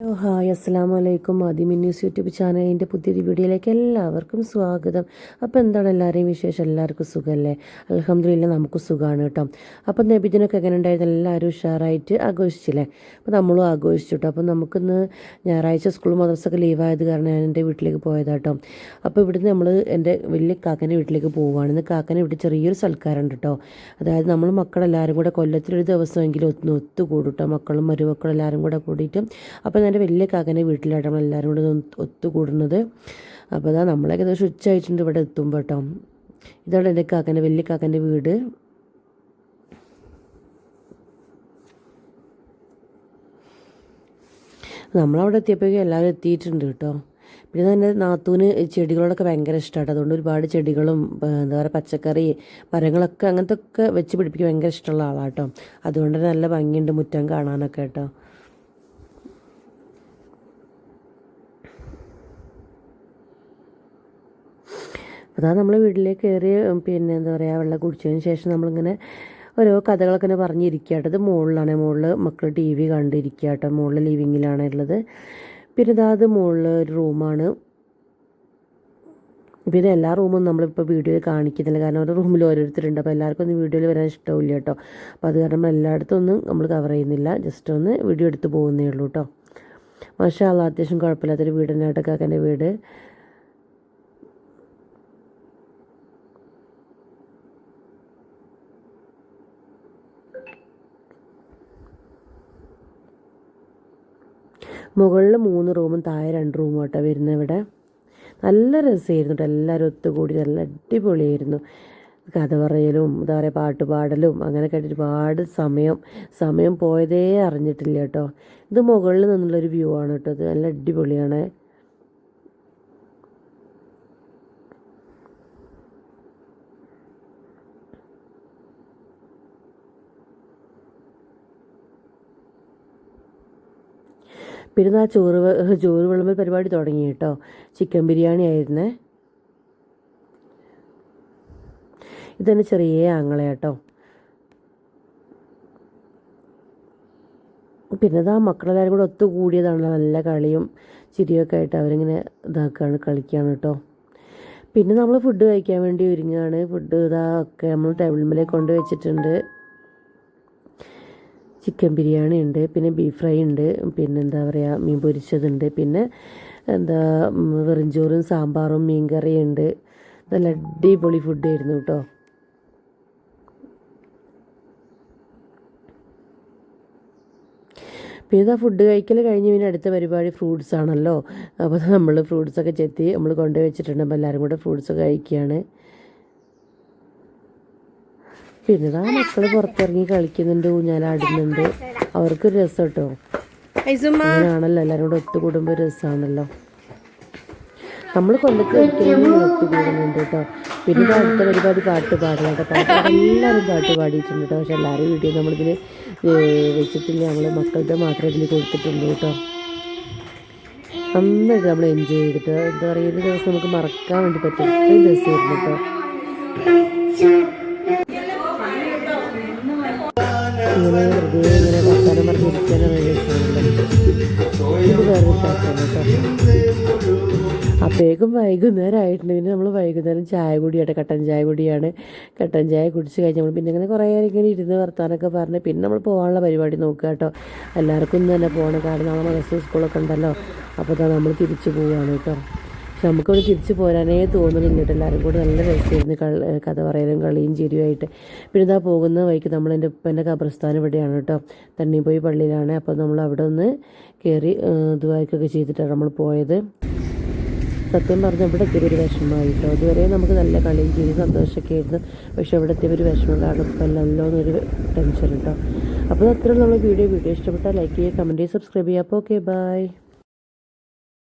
Hello hi അസ്സാം വലൈക്കും ആദ്യം ന്യൂസ് യൂട്യൂബ് ചാനലിന്റെ പുതിയൊരു വീഡിയോയിലേക്ക് എല്ലാവർക്കും സ്വാഗതം. അപ്പോൾ എന്താണ് എല്ലാവരെയും വിശേഷം? എല്ലാവർക്കും സുഖമല്ലേ അലഹമ്മദില്ല നമുക്ക് സുഖമാണ് കേട്ടോ. അപ്പോൾ നബിദിനൊക്കെ എങ്ങനെ ഉണ്ടായിരുന്നു? എല്ലാവരും ഉഷാറായിട്ട് ആഘോഷിച്ചില്ലേ? അപ്പോൾ നമ്മളും ആഘോഷിച്ചു കേട്ടോ. അപ്പോൾ നമുക്കിന്ന് ഞായറാഴ്ച സ്കൂൾ മദ്രസൊക്കെ ലീവായത് കാരണം ഞാൻ എന്റെ വീട്ടിലേക്ക് പോയതാട്ടോ അപ്പോൾ ഇവിടുന്ന് നമ്മൾ എന്റെ വലിയ കാക്കന്റെ വീട്ടിലേക്ക് പോവുകയാണ്. ഇന്ന് കാക്കനെ ഇവിടെ ചെറിയൊരു സൽക്കാരമുണ്ട് കേട്ടോ. അതായത് നമ്മൾ മക്കളെല്ലാവരും കൂടെ കൊല്ലത്തിലൊരു ദിവസമെങ്കിലും ഒന്ന് ഒത്തുകൂടും കേട്ടോ. മക്കളും മരുമക്കളും എല്ലാവരും കൂടെ കൂടിയിട്ട്. അപ്പോൾ എന്റെ വലിയ കാക്കന്റെ വീട്ടിലായിട്ടാണ് നമ്മളെല്ലാവരും കൂടെ ഒത്തുകൂടുന്നത്. അപ്പോൾ അതാ നമ്മളൊക്കെ ഏകദേശം ഉച്ചയായിട്ടുണ്ട് ഇവിടെ എത്തുമ്പോൾ കേട്ടോ. ഇതാണ് എന്റെ കാക്കന്റെ വലിയ കാക്കന്റെ വീട്. നമ്മളവിടെ എത്തിയപ്പോഴേക്കും എല്ലാവരും എത്തിയിട്ടുണ്ട് കേട്ടോ. പിന്നെ തന്നെ നാത്തൂന് ചെടികളോടൊക്കെ ഭയങ്കര ഇഷ്ടമാണ് അതുകൊണ്ട് ഒരുപാട് ചെടികളും എന്താ പറയുക പച്ചക്കറി മരങ്ങളൊക്കെ അങ്ങനത്തെ ഒക്കെ വെച്ച് പിടിപ്പിക്കാൻ ഭയങ്കര ഇഷ്ടമുള്ള ആളാണ് കേട്ടോ അതുകൊണ്ട് തന്നെ നല്ല ഭംഗിയുണ്ട് മുറ്റം കാണാനൊക്കെ കേട്ടോ. അതാ നമ്മൾ വീട്ടിലേക്ക് കയറി പിന്നെ എന്താ പറയുക വെള്ളം കുടിച്ചതിന് ശേഷം നമ്മളിങ്ങനെ ഓരോ കഥകളൊക്കെ ഇങ്ങനെ പറഞ്ഞിരിക്കുക ഇത് മുകളിലാണ് മുകളിൽ മക്കൾ ടി വി കണ്ടിരിക്കുക കേട്ടോ. മുകളിൽ ലിവിങ്ങിലാണ് ഉള്ളത്. പിന്നെ ഇതാ അത് മുകളിൽ ഒരു റൂമാണ്. പിന്നെ എല്ലാ റൂമും നമ്മളിപ്പോൾ വീഡിയോയിൽ കാണിക്കുന്നില്ല. കാരണം ഓരോ റൂമിൽ ഓരോരുത്തരുണ്ട്. അപ്പോൾ എല്ലാവർക്കും ഒന്നും വീഡിയോയിൽ വരാൻ ഇഷ്ടമില്ല കേട്ടോ. അപ്പോൾ അത് കാരണം എല്ലായിടത്തും ഒന്നും നമ്മൾ കവർ ചെയ്യുന്നില്ല. ജസ്റ്റ് ഒന്ന് വീഡിയോ എടുത്ത് പോകുന്നേ ഉള്ളൂ കേട്ടോ. മാഷാ അത്യാവശ്യം കുഴപ്പമില്ലാത്തൊരു വീടിനായിട്ടൊക്കെ തന്നെ വീട്. മുകളിൽ മൂന്ന് റൂമും താഴെ രണ്ട് റൂമും കേട്ടോ വരുന്നത് ഇവിടെ. നല്ല രസമായിരുന്നു കേട്ടോ എല്ലാവരും ഒത്തുകൂടി നല്ല അടിപൊളിയായിരുന്നു. കഥ പറയലും എന്താ പറയുക പാട്ട് പാടലും അങ്ങനെ കേട്ട് ഒരുപാട് സമയം സമയം പോയതേ അറിഞ്ഞിട്ടില്ല കേട്ടോ ഇത് മുകളിൽ നിന്നുള്ളൊരു വ്യൂ ആണ് കേട്ടോ ഇത് നല്ല അടിപൊളിയാണ്. പിന്നെ ആ ചോറ് ചോറ് വിളമ്പൽ പരിപാടി തുടങ്ങി കേട്ടോ. ചിക്കൻ ബിരിയാണി ആയിരുന്നേ. ഇതന്നെ ചെറിയ ആങ്ങളെ കേട്ടോ. പിന്നെ ഇതാ മക്കളെല്ലാവരും കൂടെ ഒത്തുകൂടിയതാണല്ലോ നല്ല കളിയും ചിരിയൊക്കെ ആയിട്ട് അവരിങ്ങനെ ഇതാക്കുകയാണ് കളിക്കുകയാണ് കേട്ടോ. പിന്നെ നമ്മൾ ഫുഡ് കഴിക്കാൻ വേണ്ടി ഒരുങ്ങുകയാണ് ഫുഡ് ഇതാ ഒക്കെ നമ്മൾ ടേബിൾ മേലെ കൊണ്ടുവച്ചിട്ടുണ്ട് ചിക്കൻ ബിരിയാണി ഉണ്ട് പിന്നെ ബീഫ് ഫ്രൈ ഉണ്ട് പിന്നെ എന്താ പറയുക മീൻ പൊരിച്ചതുണ്ട് പിന്നെ എന്താ വെറുംചോറും സാമ്പാറും മീൻ കറിയുണ്ട് നല്ല അടിപൊളി ഫുഡ് ആയിരുന്നു കേട്ടോ. പിന്നെ ഇതാ ഫുഡ് കഴിക്കൽ കഴിഞ്ഞ് പിന്നെ അടുത്ത പരിപാടി ഫ്രൂട്ട്സ് ആണല്ലോ. അപ്പോൾ നമ്മൾ ഫ്രൂട്ട്സൊക്കെ ചെത്തി നമ്മൾ കൊണ്ടുവച്ചിട്ടുണ്ട് വെച്ചിട്ടുണ്ട്. അപ്പോൾ എല്ലാവരും കൂടെ ഫ്രൂട്ട്സൊക്കെ കഴിക്കുകയാണ് പിന്നെ ഇതാ മക്കൾ പുറത്തിറങ്ങി കളിക്കുന്നുണ്ട് ഊഞ്ഞാലാടുന്നുണ്ട് അവർക്കൊരു രസം കേട്ടോ അങ്ങനെയാണല്ലോ എല്ലാവരും കൂടെ ഒത്തുകൂടുമ്പോൾ ഒരു രസമാണല്ലോ നമ്മൾ കൊണ്ട് ഒരിക്കലും ഒത്തുകൂടുന്നുണ്ട് കേട്ടോ പിന്നെ അടുത്ത പരിപാടി പാട്ട് പാടുക കേട്ടോ പാട്ട് എല്ലാവരും പാട്ട് പാടിയിട്ടുണ്ട് കേട്ടോ പക്ഷെ എല്ലാവരും വീഡിയോ നമ്മളിതിൽ വെച്ചിട്ടില്ല. നമ്മൾ മക്കളുടെ മാത്രമേ ഇതിൽ കൊടുത്തിട്ടുള്ളൂ കേട്ടോ നന്നായിട്ട് നമ്മൾ എൻജോയ് ചെയ്തിട്ട് എന്താ പറയുക ഒരു ദിവസം നമുക്ക് മറക്കാൻ വേണ്ടി പറ്റും ഇത്രയും രസമായിരുന്നു കേട്ടോ വേറെ അപ്പോഴേക്കും വൈകുന്നേരം ആയിട്ടുണ്ട് പിന്നെ നമ്മൾ വൈകുന്നേരം ചായ കൂടിയാട്ടെ. കട്ടൻ ചായ കൂടിയാണ്. കട്ടൻ ചായ കുടിച്ച് കഴിഞ്ഞ് നമ്മൾ പിന്നെ ഇങ്ങനെ കുറേ നേരം ഇങ്ങനെ ഇരുന്ന് വർത്താനൊക്കെ പറഞ്ഞ് പിന്നെ നമ്മൾ പോകാനുള്ള പരിപാടി നോക്കുക കേട്ടോ. എല്ലാവർക്കും തന്നെ പോകണം കാരണം നാളെ മനസ്സിൽ സ്കൂളൊക്കെ ഉണ്ടല്ലോ. അപ്പോൾ നമ്മൾ തിരിച്ചു പോവുകയാണ് കേട്ടോ. പക്ഷെ തിരിച്ചു പോരാനേ തോന്നുന്നില്ല കേട്ടോ. എല്ലാവരും കൂടി നല്ല രസമായിരുന്നു കഥ പറയലും കളിയും ചിരിയുമായിട്ട്. പിന്നെ ഇതാ പോകുന്ന വഴിക്ക് നമ്മൾ എന്റെ ഉപ്പന്റെ കബ്രസ്ഥാനം ഇവിടെയാണ് കേട്ടോ. തണ്ണിപ്പോയി പള്ളിയിലാണ്. അപ്പോൾ നമ്മൾ അവിടെ ഒന്ന് കയറി ഇതുവായിക്കൊക്കെ ചെയ്തിട്ടാണ് നമ്മൾ പോയത്. സത്യം പറഞ്ഞാൽ ഇവിടെ എത്തിയ ഒരു വിഷമമായി കേട്ടോ. അതുവരെ നമുക്ക് നല്ല കളിയും ചെയ്ത് സന്തോഷമൊക്കെ ആയിരുന്നു. പക്ഷെ ഇവിടെ എത്തിയ ഒരു വിഷമം കാരണം ഇപ്പം എല്ലാം ഒരു ടെൻഷൻ കേട്ടോ. അപ്പോൾ അത്രയും നമ്മൾ വീഡിയോ. വീഡിയോ ഇഷ്ടപ്പെട്ടാൽ ലൈക്ക് ചെയ്യുക കമന്റ് ചെയ്യുക സബ്സ്ക്രൈബ് ചെയ്യുക. അപ്പോൾ ഓക്കെ ബൈ.